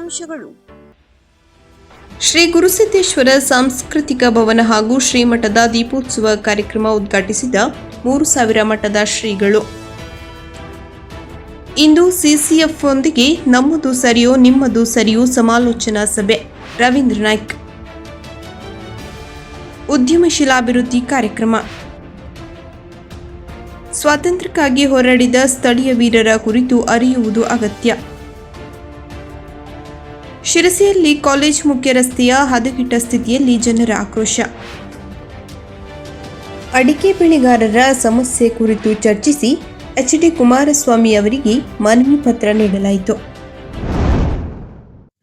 ಮುಖ್ಯಾಂಶಗಳು ಶ್ರೀ ಗುರುಸಿದ್ದೇಶ್ವರ ಸಾಂಸ್ಕೃತಿಕ ಭವನ ಹಾಗೂ ಶ್ರೀಮಠದ ದೀಪೋತ್ಸವ ಕಾರ್ಯಕ್ರಮ ಉದ್ಘಾಟಿಸಿದ ಮೂರು ಸಾವಿರ ಮಠದ ಶ್ರೀಗಳು. ಇಂದು ಸಿಸಿಎಫ್ ಒಂದಿಗೆ ನಮ್ಮದು ಸರಿಯೋ ನಿಮ್ಮದು ಸರಿಯೋ ಸಮಾಲೋಚನಾ ಸಭೆ. ರವೀಂದ್ರ ನಾಯ್ಕ್. ಉದ್ಯಮಶೀಲಾಭಿವೃದ್ಧಿ ಕಾರ್ಯಕ್ರಮ. ಸ್ವಾತಂತ್ರ್ಯಕ್ಕಾಗಿ ಹೋರಾಡಿದ ಸ್ಥಳೀಯ ವೀರರ ಕುರಿತು ಅರಿಯುವುದು ಅಗತ್ಯ. ಶಿರಸಿಯಲ್ಲಿ ಕಾಲೇಜ್ ಮುಖ್ಯ ರಸ್ತೆಯ ಹದಗೆಟ್ಟ ಸ್ಥಿತಿಯಲ್ಲಿ ಜನರ ಆಕ್ರೋಶ. ಅಡಿಕೆ ಬೆಳೆಗಾರರ ಸಮಸ್ಯೆ ಕುರಿತು ಚರ್ಚಿಸಿ ಎಚ್ ಡಿ ಕುಮಾರಸ್ವಾಮಿ ಅವರಿಗೆ ಮನವಿ ಪತ್ರ ನೀಡಲಾಯಿತು.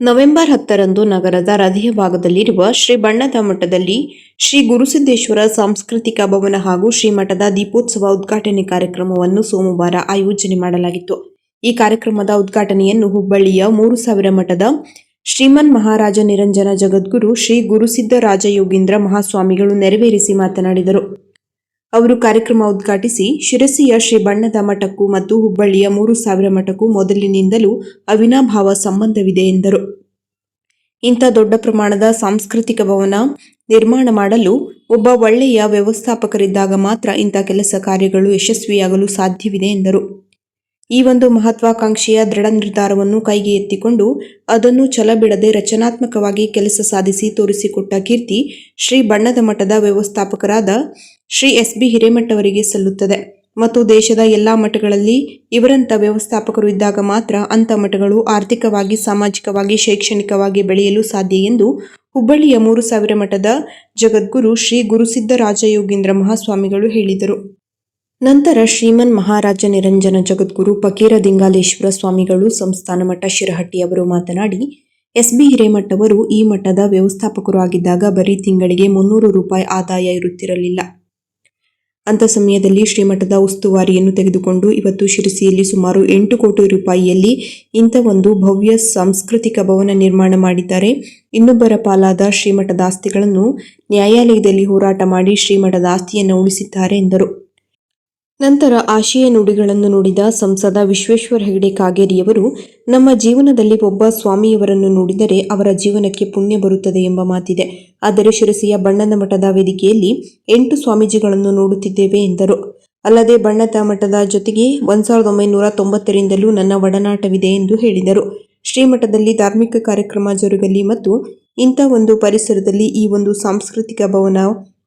ನವೆಂಬರ್ ಹತ್ತರಂದು ನಗರದ ಹೃದಯ ಭಾಗದಲ್ಲಿರುವ ಶ್ರೀ ಬಣ್ಣದ ಮಠದಲ್ಲಿ ಶ್ರೀ ಗುರುಸಿದ್ದೇಶ್ವರ ಸಾಂಸ್ಕೃತಿಕ ಭವನ ಹಾಗೂ ಶ್ರೀಮಠದ ದೀಪೋತ್ಸವ ಉದ್ಘಾಟನೆ ಕಾರ್ಯಕ್ರಮವನ್ನು ಸೋಮವಾರ ಆಯೋಜನೆ ಮಾಡಲಾಗಿತ್ತು. ಈ ಕಾರ್ಯಕ್ರಮದ ಉದ್ಘಾಟನೆಯನ್ನು ಹುಬ್ಬಳ್ಳಿಯ ಮೂರು ಸಾವಿರ ಮಠದ ಶ್ರೀಮನ್ ಮಹಾರಾಜ ನಿರಂಜನ ಜಗದ್ಗುರು ಶ್ರೀ ಗುರುಸಿದ್ಧ ರಾಜಯೋಗೀಂದ್ರ ಮಹಾಸ್ವಾಮಿಗಳು ನೆರವೇರಿಸಿ ಮಾತನಾಡಿದರು. ಅವರು ಕಾರ್ಯಕ್ರಮ ಉದ್ಘಾಟಿಸಿ ಶಿರಸಿಯ ಶ್ರೀ ಬಣ್ಣದ ಮಠಕ್ಕೂ ಮತ್ತು ಹುಬ್ಬಳ್ಳಿಯ ಮೂರು ಸಾವಿರ ಮಠಕ್ಕೂ ಮೊದಲಿನಿಂದಲೂ ಅವಿನಾಭಾವ ಸಂಬಂಧವಿದೆ ಎಂದರು. ಇಂಥ ದೊಡ್ಡ ಪ್ರಮಾಣದ ಸಾಂಸ್ಕೃತಿಕ ಭವನ ನಿರ್ಮಾಣ ಮಾಡಲು ಒಬ್ಬ ಒಳ್ಳೆಯ ವ್ಯವಸ್ಥಾಪಕರಿದ್ದಾಗ ಮಾತ್ರ ಇಂಥ ಕೆಲಸ ಕಾರ್ಯಗಳು ಯಶಸ್ವಿಯಾಗಲು ಸಾಧ್ಯವಿದೆ ಎಂದರು. ಈ ಒಂದು ಮಹತ್ವಾಕಾಂಕ್ಷೆಯ ದೃಢ ನಿರ್ಧಾರವನ್ನು ಕೈಗೆ ಎತ್ತಿಕೊಂಡು ಅದನ್ನು ಛಲಬಿಡದೆ ರಚನಾತ್ಮಕವಾಗಿ ಕೆಲಸ ಸಾಧಿಸಿ ತೋರಿಸಿಕೊಟ್ಟ ಕೀರ್ತಿ ಶ್ರೀ ಬಣ್ಣದ ಮಠದ ವ್ಯವಸ್ಥಾಪಕರಾದ ಶ್ರೀ ಎಸ್ ಬಿ ಹಿರೇಮಠ ಅವರಿಗೆ ಸಲ್ಲುತ್ತದೆ. ಮತ್ತು ದೇಶದ ಎಲ್ಲಾ ಮಠಗಳಲ್ಲಿ ಇವರಂಥ ವ್ಯವಸ್ಥಾಪಕರು ಇದ್ದಾಗ ಮಾತ್ರ ಅಂಥ ಮಠಗಳು ಆರ್ಥಿಕವಾಗಿ, ಸಾಮಾಜಿಕವಾಗಿ, ಶೈಕ್ಷಣಿಕವಾಗಿ ಬೆಳೆಯಲು ಸಾಧ್ಯ ಎಂದು ಹುಬ್ಬಳ್ಳಿಯ ಮೂರು ಸಾವಿರ ಮಠದ ಜಗದ್ಗುರು ಶ್ರೀ ಗುರುಸಿದ್ಧರಾಜಯೋಗೀಂದ್ರ ಮಹಾಸ್ವಾಮಿಗಳು ಹೇಳಿದರು. ನಂತರ ಶ್ರೀಮನ್ ಮಹಾರಾಜ ನಿರಂಜನ ಜಗದ್ಗುರು ಪಕೀರ ದಿಂಗಾಲೇಶ್ವರ ಸ್ವಾಮಿಗಳು ಸಂಸ್ಥಾನ ಮಠ ಶಿರಹಟ್ಟಿ ಅವರು ಮಾತನಾಡಿ ಎಸ್ ಬಿ ಹಿರೇಮಠ ಅವರು ಈ ಮಠದ ವ್ಯವಸ್ಥಾಪಕರು ಆಗಿದ್ದಾಗ ಬರೀ ತಿಂಗಳಿಗೆ ಮುನ್ನೂರು ರೂಪಾಯಿ ಆದಾಯ ಇರುತ್ತಿರಲಿಲ್ಲ. ಅಂಥ ಸಮಯದಲ್ಲಿ ಶ್ರೀಮಠದ ಉಸ್ತುವಾರಿಯನ್ನು ತೆಗೆದುಕೊಂಡು ಇವತ್ತು ಶಿರಸಿಯಲ್ಲಿ ಸುಮಾರು ಎಂಟು ಕೋಟಿ ರೂಪಾಯಿಯಲ್ಲಿ ಇಂಥ ಒಂದು ಭವ್ಯ ಸಾಂಸ್ಕೃತಿಕ ಭವನ ನಿರ್ಮಾಣ ಮಾಡಿದ್ದಾರೆ. ಇನ್ನೊಬ್ಬರ ಪಾಲಾದ ಶ್ರೀಮಠದ ಆಸ್ತಿಗಳನ್ನು ನ್ಯಾಯಾಲಯದಲ್ಲಿ ಹೋರಾಟ ಮಾಡಿ ಶ್ರೀಮಠದ ಆಸ್ತಿಯನ್ನು ಉಳಿಸಿದ್ದಾರೆ ಎಂದರು. ನಂತರ ಆಶಯ ನುಡಿಗಳನ್ನು ನುಡಿದ ಸಂಸದ ವಿಶ್ವೇಶ್ವರ ಹೆಗಡೆ ಕಾಗೇರಿಯವರು, ನಮ್ಮ ಜೀವನದಲ್ಲಿ ಒಬ್ಬ ಸ್ವಾಮಿಯವರನ್ನು ನೋಡಿದರೆ ಅವರ ಜೀವನಕ್ಕೆ ಪುಣ್ಯ ಬರುತ್ತದೆ ಎಂಬ ಮಾತಿದೆ. ಆದರೆ ಶಿರಸಿಯ ಬಣ್ಣದ ಮಠದ ವೇದಿಕೆಯಲ್ಲಿ ಎಂಟು ಸ್ವಾಮೀಜಿಗಳನ್ನು ನೋಡುತ್ತಿದ್ದೇವೆ ಎಂದರು. ಅಲ್ಲದೆ ಬಣ್ಣದ ಮಠದ ಜೊತೆಗೆ ಒಂದ್ ಸಾವಿರದ ಒಂಬೈನೂರ ತೊಂಬತ್ತರಿಂದಲೂ ನನ್ನ ಒಡನಾಟವಿದೆ ಎಂದು ಹೇಳಿದರು. ಶ್ರೀಮಠದಲ್ಲಿ ಧಾರ್ಮಿಕ ಕಾರ್ಯಕ್ರಮ ಜರುಗಲಿ ಮತ್ತು ಇಂಥ ಒಂದು ಪರಿಸರದಲ್ಲಿ ಈ ಒಂದು ಸಾಂಸ್ಕೃತಿಕ ಭವನ,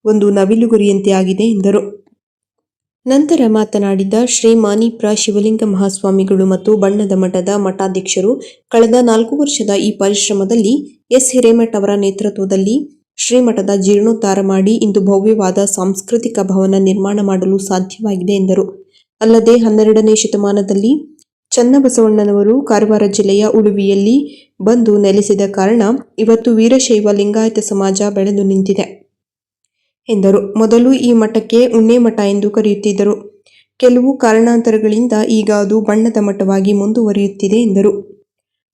ಒಂದು ನವಿಲುಗುರಿಯಂತೆ ಆಗಿದೆ ಎಂದರು. ನಂತರ ಮಾತನಾಡಿದ ಶ್ರೀ ಮಾನಿಪ್ರ ಶಿವಲಿಂಗ ಮಹಾಸ್ವಾಮಿಗಳು ಮತ್ತು ಬಣ್ಣದ ಮಠದ ಮಠಾಧ್ಯಕ್ಷರು, ಕಳೆದ ನಾಲ್ಕು ವರ್ಷದ ಈ ಪರಿಶ್ರಮದಲ್ಲಿ ಎಸ್. ಹಿರೇಮಠ್ ಅವರ ನೇತೃತ್ವದಲ್ಲಿ ಶ್ರೀಮಠದ ಜೀರ್ಣೋದ್ಧಾರ ಮಾಡಿ ಇಂದು ಭವ್ಯವಾದ ಸಾಂಸ್ಕೃತಿಕ ಭವನ ನಿರ್ಮಾಣ ಮಾಡಲು ಸಾಧ್ಯವಾಗಿದೆ ಎಂದರು. ಅಲ್ಲದೆ ಹನ್ನೆರಡನೇ ಶತಮಾನದಲ್ಲಿ ಚನ್ನಬಸವಣ್ಣನವರು ಕಾರವಾರ ಜಿಲ್ಲೆಯ ಉಳುವಿಯಲ್ಲಿ ಬಂದು ನೆಲೆಸಿದ ಕಾರಣ ಇವತ್ತು ವೀರಶೈವ ಲಿಂಗಾಯತ ಸಮಾಜ ಬೆಳೆದು ನಿಂತಿದೆ. ಎಂದರು. ಮೊದಲು ಈ ಮಠಕ್ಕೆ ಉಣ್ಣೆ ಮಠ ಎಂದು ಕರೆಯುತ್ತಿದ್ದರು. ಕೆಲವು ಕಾರಣಾಂತರಗಳಿಂದ ಈಗ ಅದು ಬಣ್ಣದ ಮಠವಾಗಿ ಮುಂದುವರಿಯುತ್ತಿದೆ ಎಂದರು.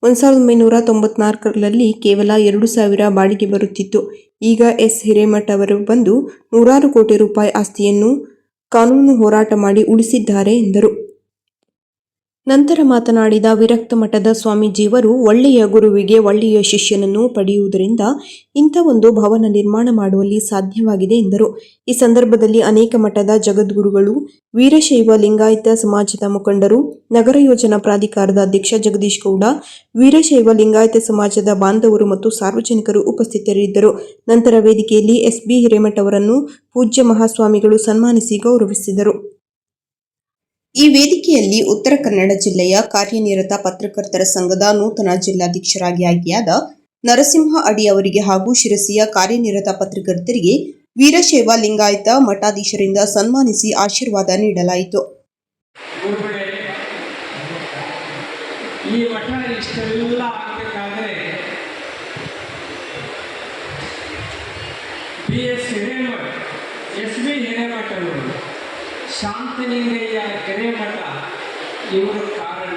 ಒಂದು ಸಾವಿರದ ಒಂಬೈನೂರ ತೊಂಬತ್ನಾಲ್ಕರಲ್ಲಿ ಕೇವಲ ಎರಡು ಸಾವಿರ ಬಾಡಿಗೆ ಬರುತ್ತಿತ್ತು. ಈಗ ಎಸ್. ಹಿರೇಮಠ ಅವರು ಬಂದು ನೂರಾರು ಕೋಟಿ ರೂಪಾಯಿ ಆಸ್ತಿಯನ್ನು ಕಾನೂನು ಹೋರಾಟ ಮಾಡಿ ಉಳಿಸಿದ್ದಾರೆ ಎಂದರು. ನಂತರ ಮಾತನಾಡಿದ ವಿರಕ್ತ ಮಠದ ಸ್ವಾಮೀಜಿಯವರು ಒಳ್ಳೆಯ ಗುರುವಿಗೆ ಒಳ್ಳೆಯ ಶಿಷ್ಯನನ್ನು ಪಡೆಯುವುದರಿಂದ ಇಂಥ ಒಂದು ಭವನ ನಿರ್ಮಾಣ ಮಾಡುವಲ್ಲಿ ಸಾಧ್ಯವಾಗಿದೆ ಎಂದರು. ಈ ಸಂದರ್ಭದಲ್ಲಿ ಅನೇಕ ಮಠದ ಜಗದ್ಗುರುಗಳು, ವೀರಶೈವ ಲಿಂಗಾಯತ ಸಮಾಜದ ಮುಖಂಡರು, ನಗರ ಯೋಜನಾ ಪ್ರಾಧಿಕಾರದ ಅಧ್ಯಕ್ಷ ಜಗದೀಶ್ ಗೌಡ, ವೀರಶೈವ ಲಿಂಗಾಯತ ಸಮಾಜದ ಬಾಂಧವರು ಮತ್ತು ಸಾರ್ವಜನಿಕರು ಉಪಸ್ಥಿತರಿದ್ದರು. ನಂತರ ವೇದಿಕೆಯಲ್ಲಿ ಎಸ್ ಬಿ ಹಿರೇಮಠ ಅವರನ್ನು ಪೂಜ್ಯ ಮಹಾಸ್ವಾಮಿಗಳು ಸನ್ಮಾನಿಸಿ ಗೌರವಿಸಿದರು. ಈ ವೇದಿಕೆಯಲ್ಲಿ ಉತ್ತರ ಕನ್ನಡ ಜಿಲ್ಲೆಯ ಕಾರ್ಯನಿರತ ಪತ್ರಕರ್ತರ ಸಂಘದ ನೂತನ ಜಿಲ್ಲಾಧ್ಯಕ್ಷರಾಗಿ ಆಯ್ಕೆಯಾದ ನರಸಿಂಹ ಅಡಿ ಅವರಿಗೆ ಹಾಗೂ ಶಿರಸಿಯ ಕಾರ್ಯನಿರತ ಪತ್ರಕರ್ತರಿಗೆ ವೀರಶೈವ ಲಿಂಗಾಯತ ಮಠಾಧೀಶರಿಂದ ಸನ್ಮಾನಿಸಿ ಆಶೀರ್ವಾದ ನೀಡಲಾಯಿತು ಗುರುಗಳೇ ಈ ಮಠ ಇಷ್ಟೆಲ್ಲ ಆಗಬೇಕಾದ್ರೆ B S Hiremath S B Hiremath ಅವರು ಶಾಂತಲಿಂಗಯ್ಯ ಕೆರೆಮಠ ಇವರು ಕಾರಣ.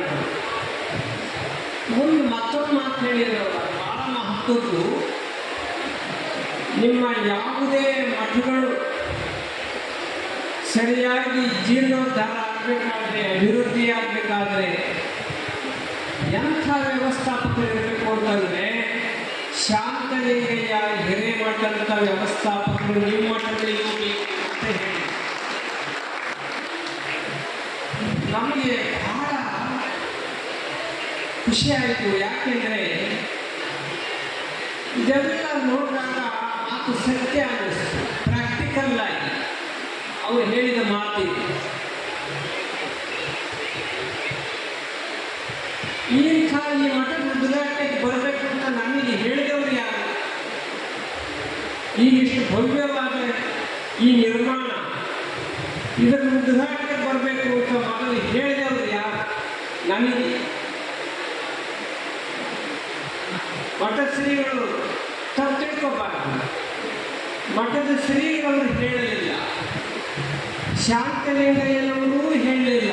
ಮುಂದೆ ಮತ್ತೊಂದು ಮಾತು ಹೇಳಿದ್ರು ಬಹಳ ಮಹತ್ವದ್ದು ನಿಮ್ಮ ಯಾವುದೇ ಮಠಗಳು ಸರಿಯಾಗಿ ಜೀರ್ಣೋದ್ಧಾರ ಆಗಬೇಕಾದ್ರೆ, ಅಭಿವೃದ್ಧಿ ಆಗಬೇಕಾದ್ರೆ ಎಂಥ ವ್ಯವಸ್ಥಾಪಕರು ಇರಬೇಕು ಅಂತಂದರೆ ಶಾಂತಲಿಂಗಯ್ಯ ಹಿರೇಮಠದಂಥ ವ್ಯವಸ್ಥಾಪಕರು ನಿಮ್ಮ ಮಠದಲ್ಲಿ ಬೇಕು ಅಂತ ಹೇಳಿ ನಮಗೆ ಬಹಳ ಖುಷಿಯಾಯಿತು ಯಾಕೆಂದರೆ ಇದೆಲ್ಲ ನೋಡಿದಾಗ ಮಾತು ಸತ್ಯ ಅನ್ನಿಸ್ತು. ಪ್ರಾಕ್ಟಿಕಲ್ ಆಗಿ ಅವರು ಹೇಳಿದ ಮಾತಿದೆ ಇಂಥ ಈ ಮಠದ ಉದ್ಘಾಟನೆಗೆ ಬರಬೇಕು ಅಂತ ನಮಗೆ ಹೇಳಿದವರು ಯಾರು? ಈಗಿಷ್ಟು ಭವ್ಯವಾದ ಈ ನಿರ್ಮಾಣ. ಇದನ್ನು ಉದ್ಘಾಟನೆಗೆ ಬರಬೇಕು ಅಂತ ಮೊದಲು ಹೇಳಿದವರು ಯಾರು ನಮಗೆ ಮಠ ಶ್ರೀಗಳು ತಪ್ಪು ಮಠದ ಶ್ರೀಗಳು ಹೇಳಲಿಲ್ಲ ಶಾಂತಲಿಂಗಯ್ಯನವರು ಹೇಳಲಿಲ್ಲ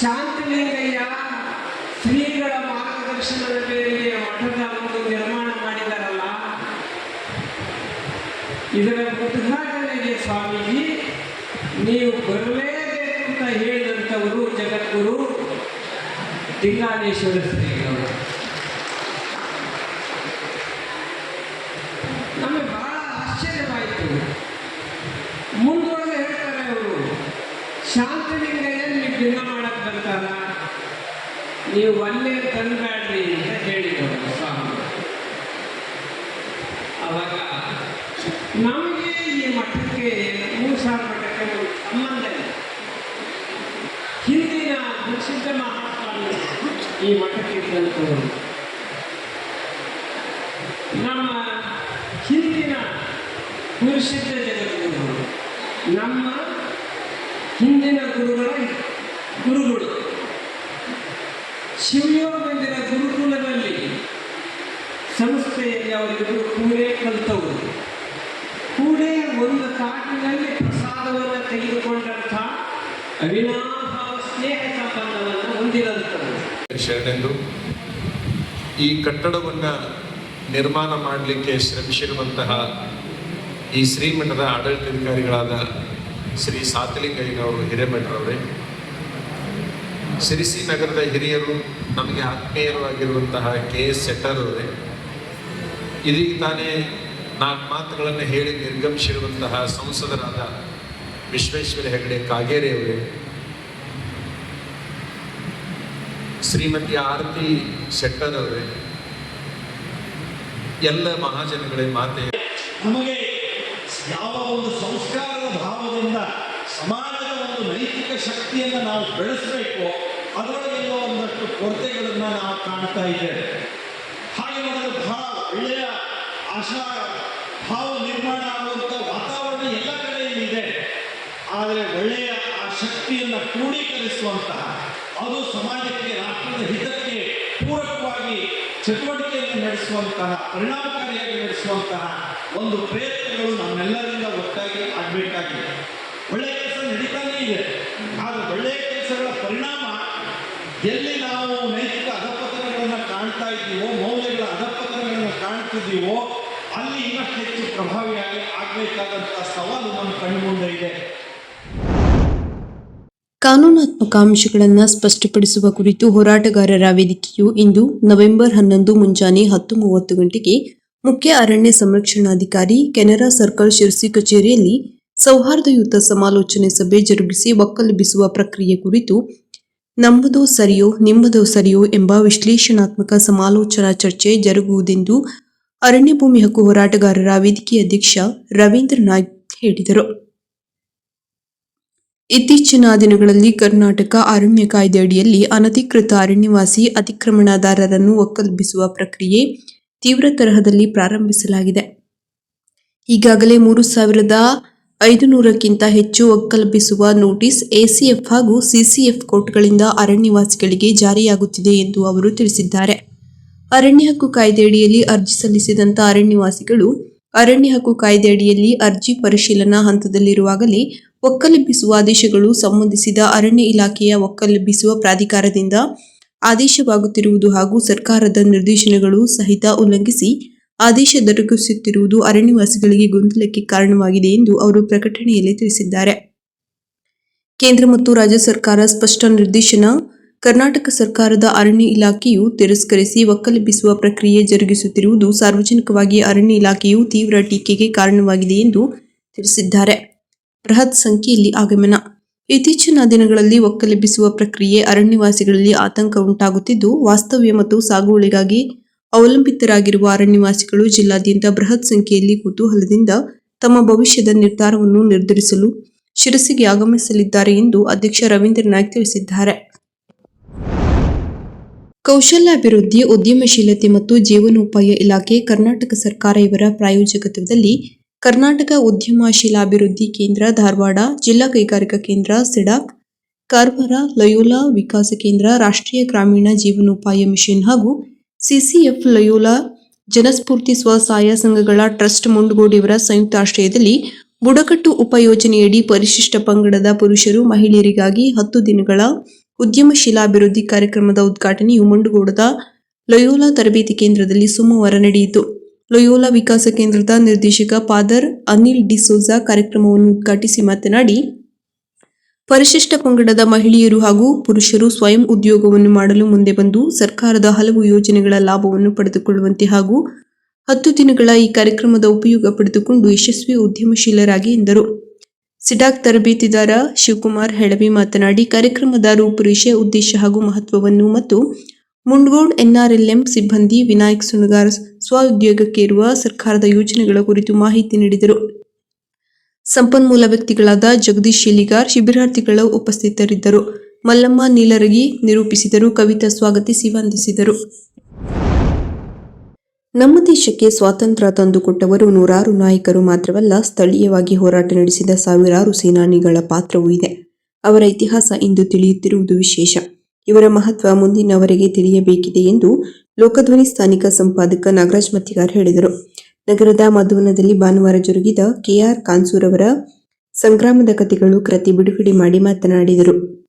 ಶಾಂತಲಿಂಗಯ್ಯ ಶ್ರೀಗಳ ಮಾರ್ಗದರ್ಶನದ ಮೇಲೆ ಮಠದ ಒಂದು ನಿರ್ಮಾಣ ಮಾಡಿದಾರಲ್ಲ. ಇದರ ಉದ್ಘಾಟನೆಗೆ ಸ್ವಾಮೀಜಿ, ನೀವು ಬರಲೇಬೇಕು ಅಂತ ಹೇಳಿದಂಥವರು ಜಗದ್ಗುರು ಲಿಂಗಾನೇಶ್ವರ ಶ್ರೀಗಳು ನಮಗೆ ಬಹಳ ಆಶ್ಚರ್ಯವಾಯಿತು ಮುಂದುವರೆದು ಹೇಳ್ತಾರೆ ಅವರು ಶಾಂತಲಿಂಗಯ್ಯ ನೀವು ಭಿನ್ನ ಮಾಡಕ್ಕೆ ಬರ್ತಾರ ನೀವು ಅಲ್ಲೇ ತಂದ್ಬೇಡ್ರಿ ಅಂತ ಹೇಳಿದರು ಸ್ವಾಮಿ. ಅವಾಗ ನಮಗೆ ಈ ಮಠಕ್ಕೆ ಮೂರು ಮಠಕ್ಕೆ ಸಂಬಂಧ ಇದೆ. ಹಿಂದಿನ ಪ್ರಸಿದ್ಧ ಮಹಾತ್ಮ ಈ ಮಠಕ್ಕೆ ಇದ್ದಂಥವರು ನಮ್ಮ ಹಿಂದಿನ ಗುರುಸಿದ್ಧ ಜಗದ್ಗುರುಗಳು ನಮ್ಮ ಹಿಂದಿನ ಗುರುಗಳ ಗುರುಗಳು ಶಿವಯೋಗ ಮಂದಿರ ಗುರುಕುಲದಲ್ಲಿ ಸಂಸ್ಥೆಯಲ್ಲಿ ಅವರಿಬ್ಬರು ಕೂಡೇ ಕಲಿತವರು ಕೂಡೇ ಒಂದು ತಾಟಿನಲ್ಲಿ ಸ್ನೇಹ ಸಂಬಂಧವನ್ನು ಹೊಂದಿರುತ್ತದೆ ಶರಣೆಂದು, ಈ ಕಟ್ಟಡವನ್ನು ನಿರ್ಮಾಣ ಮಾಡಲಿಕ್ಕೆ ಶ್ರಮಿಸಿರುವಂತಹ ಈ ಶ್ರೀಮಠದ ಆಡಳಿತಾಧಿಕಾರಿಗಳಾದ ಶ್ರೀ ಸಾತಲಿಂಗಯ್ಯನವರು, ಹಿರೇಮಠರವರೇ, ಸಿರಿಸಿ ನಗರದ ಹಿರಿಯರು, ನಮಗೆ ಆತ್ಮೀಯರು ಆಗಿರುವಂತಹ ಕೆ ಎಸ್ ಶೆಟ್ಟರ್ ಅವರೇ ಇದೀಗ ತಾನೇ ನಾಲ್ಕು ಮಾತುಗಳನ್ನು ಹೇಳಿ ನಿರ್ಗಮಿಸಿರುವಂತಹ ಸಂಸದರಾದ ವಿಶ್ವೇಶ್ವರ ಹೆಗಡೆ ಕಾಗೇರಿ ಅವರೇ ಶ್ರೀಮತಿ ಆರತಿ ಶೆಟ್ಟರ್ ಅವರೇ ಎಲ್ಲ ಮಹಾಜನಗಳೇ ಮಾತೆ. ನಮಗೆ ಯಾವ ಒಂದು ಸಂಸ್ಕಾರದ ಭಾವದಿಂದ ಸಮಾಜದ ಒಂದು ನೈತಿಕ ಶಕ್ತಿಯನ್ನು ನಾವು ಬೆಳೆಸಬೇಕು ಅದರಲ್ಲಿರುವ ಒಂದಷ್ಟು ಕೊರತೆಗಳನ್ನು ನಾವು ಕಾಣ್ತಾ ಇದ್ದೇವೆ. ಹಾಗೆ ನೋಡಿದ್ರೆ ಬಹಳ ಒಳ್ಳೆಯ ಆಶಾ, ಭಾವ ನಿರ್ಮಾಣ ಆಗುವಂಥ ವಾತಾವರಣ ಎಲ್ಲ ಕಡೆಯಲ್ಲಿ ಇದೆ ಆದರೆ ಒಳ್ಳೆಯ ಆ ಶಕ್ತಿಯನ್ನು ಕ್ರೋಢೀಕರಿಸುವಂತಹ ಅದು ಸಮಾಜಕ್ಕೆ, ರಾಷ್ಟ್ರದ ಹಿತಕ್ಕೆ ಪೂರಕವಾಗಿ ಚಟುವಟಿಕೆಯನ್ನು ನಡೆಸುವಂತಹ, ಪರಿಣಾಮಕಾರಿಯಾಗಿ ನಡೆಸುವಂತಹ ಒಂದು ಪ್ರಯತ್ನಗಳು ನಮ್ಮೆಲ್ಲರಿಂದ ಒಟ್ಟಾಗಿ ಆಗಬೇಕಾಗಿದೆ. ಒಳ್ಳೆಯ ಕೆಲಸ ನಡೀತಾನೇ ಇದೆ. ಆದರೆ ಒಳ್ಳೆಯ ಕೆಲಸಗಳ ಪರಿಣಾಮ ಎಲ್ಲಿ ನಾವು ನೈತಿಕ ಅಧಪತನಗಳನ್ನು ಕಾಣ್ತಾ ಇದ್ದೀವೋ, ಮೌಲ್ಯಗಳ ಅಧಪತನಗಳನ್ನು ಕಾಣ್ತಿದ್ದೀವೋ, ಅಲ್ಲಿ ಇನ್ನಷ್ಟು ಹೆಚ್ಚು ಪ್ರಭಾವಿಯಾಗಿ ಆಗಬೇಕಾದಂಥ ಸವಾಲು ನಮ್ಮ ಕಣ್ಣು ಮುಂದೆ ಇದೆ. ಅಂಶಗಳನ್ನು ಸ್ಪಷ್ಟಪಡಿಸುವ ಕುರಿತು ಹೋರಾಟಗಾರರ ವೇದಿಕೆಯು ಇಂದು ನವೆಂಬರ್ ಹನ್ನೊಂದು ಮುಂಜಾನೆ ಹತ್ತು ಮೂವತ್ತು ಗಂಟೆಗೆ ಮುಖ್ಯ ಅರಣ್ಯ ಸಂರಕ್ಷಣಾಧಿಕಾರಿ ಕೆನರಾ ಸರ್ಕಲ್ ಶಿರಸಿ ಕಚೇರಿಯಲ್ಲಿ ಸೌಹಾರ್ದಯುತ ಸಮಾಲೋಚನೆ ಸಭೆ ಜರುಗಿಸಿ ಒಕ್ಕಲೆಬ್ಬಿಸುವ ಪ್ರಕ್ರಿಯೆ ಕುರಿತು ನಮ್ಮದೋ ಸರಿಯೋ, ನಿಮ್ಮದೋ ಸರಿಯೋ ಎಂಬ ವಿಶ್ಲೇಷಣಾತ್ಮಕ ಸಮಾಲೋಚನಾ ಚರ್ಚೆ ಜರುಗುವುದೆಂದು ಅರಣ್ಯ ಭೂಮಿ ಹಕ್ಕು ಹೋರಾಟಗಾರರ ವೇದಿಕೆ ಅಧ್ಯಕ್ಷ ರವೀಂದ್ರ ನಾಯ್ಕ್ ಹೇಳಿದರು. ಇತ್ತೀಚಿನ ದಿನಗಳಲ್ಲಿ ಕರ್ನಾಟಕ ಅರಣ್ಯ ಕಾಯ್ದೆ ಅಡಿಯಲ್ಲಿ ಅನಧಿಕೃತ ಅರಣ್ಯವಾಸಿ ಅತಿಕ್ರಮಣದಾರರನ್ನು ಒಕ್ಕಲ್ಪಿಸುವ ಪ್ರಕ್ರಿಯೆ ತೀವ್ರ ತರಹದಲ್ಲಿ ಪ್ರಾರಂಭಿಸಲಾಗಿದೆ. ಈಗಾಗಲೇ ಮೂರು ಸಾವಿರದ ಐದುನೂರಕ್ಕಿಂತ ಹೆಚ್ಚು ಒಕ್ಕಲ್ಪಿಸುವ ನೋಟಿಸ್ ಎಸಿಎಫ್ ಹಾಗೂ ಸಿಸಿಎಫ್ ಕೋರ್ಟ್ಗಳಿಂದ ಅರಣ್ಯವಾಸಿಗಳಿಗೆ ಜಾರಿಯಾಗುತ್ತಿದೆ ಎಂದು ಅವರು ತಿಳಿಸಿದ್ದಾರೆ. ಅರಣ್ಯ ಹಕ್ಕು ಕಾಯ್ದೆಯಡಿಯಲ್ಲಿ ಅರ್ಜಿ ಸಲ್ಲಿಸಿದಂಥ ಅರಣ್ಯವಾಸಿಗಳು ಅರಣ್ಯ ಹಕ್ಕು ಕಾಯ್ದೆಯಡಿಯಲ್ಲಿ ಅರ್ಜಿ ಪರಿಶೀಲನಾ ಹಂತದಲ್ಲಿರುವಾಗಲೇ ಒಕ್ಕಲೆಬ್ಬಿಸುವ ಆದೇಶಗಳು ಸಂಬಂಧಿಸಿದ ಅರಣ್ಯ ಇಲಾಖೆಯ ಒಕ್ಕಲೆಬ್ಬಿಸುವ ಪ್ರಾಧಿಕಾರದಿಂದ ಆದೇಶವಾಗುತ್ತಿರುವುದು ಹಾಗೂ ಸರ್ಕಾರದ ನಿರ್ದೇಶನಗಳು ಸಹಿತ ಉಲ್ಲಂಘಿಸಿ ಆದೇಶ ದೊರಕಿಸುತ್ತಿರುವುದು ಅರಣ್ಯವಾಸಿಗಳಿಗೆ ಗೊಂದಲಕ್ಕೆ ಕಾರಣವಾಗಿದೆ ಎಂದು ಅವರು ಪ್ರಕಟಣೆಯಲ್ಲಿ ತಿಳಿಸಿದ್ದಾರೆ. ಕೇಂದ್ರ ಮತ್ತು ರಾಜ್ಯ ಸರ್ಕಾರ ಸ್ಪಷ್ಟ ನಿರ್ದೇಶನ, ಕರ್ನಾಟಕ ಸರ್ಕಾರದ ಅರಣ್ಯ ಇಲಾಖೆಯು ತಿರಸ್ಕರಿಸಿ ಒಕ್ಕಲೆಬ್ಬಿಸುವ ಪ್ರಕ್ರಿಯೆ ಜರುಗಿಸುತ್ತಿರುವುದು ಸಾರ್ವಜನಿಕವಾಗಿ ಅರಣ್ಯ ಇಲಾಖೆಯು ತೀವ್ರ ಟೀಕೆಗೆ ಕಾರಣವಾಗಿದೆ ಎಂದು ತಿಳಿಸಿದ್ದಾರೆ. ಬೃಹತ್ ಸಂಖ್ಯೆಯಲ್ಲಿ ಆಗಮನ. ಇತ್ತೀಚಿನ ದಿನಗಳಲ್ಲಿ ಒಕ್ಕಲೆಬ್ಬಿಸುವ ಪ್ರಕ್ರಿಯೆ ಅರಣ್ಯವಾಸಿಗಳಲ್ಲಿ ಆತಂಕ ಉಂಟಾಗುತ್ತಿದ್ದು, ವಾಸ್ತವ್ಯ ಮತ್ತು ಸಾಗುವಳಿಗಾಗಿ ಅವಲಂಬಿತರಾಗಿರುವ ಅರಣ್ಯವಾಸಿಗಳು ಜಿಲ್ಲಾದ್ಯಂತ ಬೃಹತ್ ಸಂಖ್ಯೆಯಲ್ಲಿ ಕುತೂಹಲದಿಂದ ತಮ್ಮ ಭವಿಷ್ಯದ ನಿರ್ಧಾರವನ್ನು ನಿರ್ಧರಿಸಲು ಶಿರಸಿಗೆ ಆಗಮಿಸಲಿದ್ದಾರೆ ಎಂದು ಅಧ್ಯಕ್ಷ ರವೀಂದ್ರ ನಾಯ್ಕ್ ತಿಳಿಸಿದ್ದಾರೆ. ಕೌಶಲ್ಯಾಭಿವೃದ್ಧಿ, ಉದ್ಯಮಶೀಲತೆ ಮತ್ತು ಜೀವನೋಪಾಯ ಇಲಾಖೆ ಕರ್ನಾಟಕ ಸರ್ಕಾರ ಇವರ ಪ್ರಾಯೋಜಕತ್ವದಲ್ಲಿ ಕರ್ನಾಟಕ ಉದ್ಯಮಶೀಲಾಭಿವೃದ್ಧಿ ಕೇಂದ್ರ ಧಾರವಾಡ, ಜಿಲ್ಲಾ ಕೈಗಾರಿಕಾ ಕೇಂದ್ರ ಸಿಡಾಕ್ ಕಾರ್ವಾರ ಲಯೋಲಾ ವಿಕಾಸ ಕೇಂದ್ರ, ರಾಷ್ಟ್ರೀಯ ಗ್ರಾಮೀಣ ಜೀವನೋಪಾಯ ಮಿಷನ್ ಹಾಗೂ ಸಿಸಿಎಫ್ ಲಯೋಲಾ ಜನಸ್ಫೂರ್ತಿ ಸ್ವಸಹಾಯ ಸಂಘಗಳ ಟ್ರಸ್ಟ್ ಮುಂಡಗೋಡಿಯವರ ಸಂಯುಕ್ತ ಆಶ್ರಯದಲ್ಲಿ ಬುಡಕಟ್ಟು ಉಪಯೋಜನೆಯಡಿ ಪರಿಶಿಷ್ಟ ಪಂಗಡದ ಪುರುಷರು ಮಹಿಳೆಯರಿಗಾಗಿ ಹತ್ತು ದಿನಗಳ ಉದ್ಯಮಶೀಲಾಭಿವೃದ್ಧಿ ಕಾರ್ಯಕ್ರಮದ ಉದ್ಘಾಟನೆಯು ಮುಂಡಗೋಡದ ಲಯೋಲಾ ತರಬೇತಿ ಕೇಂದ್ರದಲ್ಲಿ ಸೋಮವಾರ ನಡೆಯಿತು. ಲಯೋಲಾ ವಿಕಾಸ ಕೇಂದ್ರದ ನಿರ್ದೇಶಕ ಫಾದರ್ ಅನಿಲ್ ಡಿಸೋಜಾ ಕಾರ್ಯಕ್ರಮವನ್ನು ಉದ್ಘಾಟಿಸಿ ಮಾತನಾಡಿ, ಪರಿಶಿಷ್ಟ ಪಂಗಡದ ಮಹಿಳೆಯರು ಹಾಗೂ ಪುರುಷರು ಸ್ವಯಂ ಉದ್ಯೋಗವನ್ನು ಮಾಡಲು ಮುಂದೆ ಬಂದು ಸರ್ಕಾರದ ಹಲವು ಯೋಜನೆಗಳ ಲಾಭವನ್ನು ಪಡೆದುಕೊಳ್ಳುವಂತೆ ಹಾಗೂ ಹತ್ತು ದಿನಗಳ ಈ ಕಾರ್ಯಕ್ರಮದ ಉಪಯೋಗ ಪಡೆದುಕೊಂಡು ಯಶಸ್ವಿ ಉದ್ಯಮಶೀಲರಾಗಿ ಎಂದರು. ಸಿಡಾಕ್ ತರಬೇತಿದಾರ ಶಿವಕುಮಾರ್ ಹೆಳವಿ ಮಾತನಾಡಿ, ಕಾರ್ಯಕ್ರಮದ ರೂಪುರೇಷೆ ಉದ್ದೇಶ ಹಾಗೂ ಮಹತ್ವವನ್ನು ಮತ್ತು ಮುಂಡ್ಗೋಡ್ ಎನ್ಆರ್ಎಲ್ಎಂ ಸಿಬ್ಬಂದಿ ವಿನಾಯಕ್ ಸುಣಗಾರ್ ಸ್ವಉದ್ಯೋಗಕ್ಕೇರುವ ಸರ್ಕಾರದ ಯೋಜನೆಗಳ ಕುರಿತು ಮಾಹಿತಿ ನೀಡಿದರು. ಸಂಪನ್ಮೂಲ ವ್ಯಕ್ತಿಗಳಾದ ಜಗದೀಶ್ ಶೆಲಿಗಾರ್ ಶಿಬಿರಾರ್ಥಿಗಳು ಉಪಸ್ಥಿತರಿದ್ದರು. ಮಲ್ಲಮ್ಮ ನೀಲರಗಿ ನಿರೂಪಿಸಿದರು. ಕವಿತಾ ಸ್ವಾಗತಿಸಿ ವಂದಿಸಿದರು. ನಮ್ಮ ದೇಶಕ್ಕೆ ಸ್ವಾತಂತ್ರ್ಯ ತಂದುಕೊಟ್ಟವರು ನೂರಾರು ನಾಯಕರು ಮಾತ್ರವಲ್ಲ, ಸ್ಥಳೀಯವಾಗಿ ಹೋರಾಟ ನಡೆಸಿದ ಸಾವಿರಾರು ಸೇನಾನಿಗಳ ಪಾತ್ರವೂ ಇದೆ. ಅವರ ಇತಿಹಾಸ ಇಂದು ತಿಳಿಯುತ್ತಿರುವುದು ವಿಶೇಷ. ಇವರ ಮಹತ್ವ ಮುಂದಿನವರೆಗೆ ತಿಳಿಯಬೇಕಿದೆ ಎಂದು ಲೋಕಧ್ವನಿ ಸ್ಥಾನಿಕ ಸಂಪಾದಕ ನಾಗರಾಜ್ ಮತ್ತಿಗಾರ್ ಹೇಳಿದರು. ನಗರದ ಮಧುವನದಲ್ಲಿ ಭಾನುವಾರ ಜರುಗಿದ ಕೆಆರ್ ಕಾನ್ಸೂರ್ ಅವರ ಸಂಗ್ರಾಮದ ಕಥೆಗಳು ಕೃತಿ ಬಿಡುಗಡೆ ಮಾಡಿ ಮಾತನಾಡಿದರು.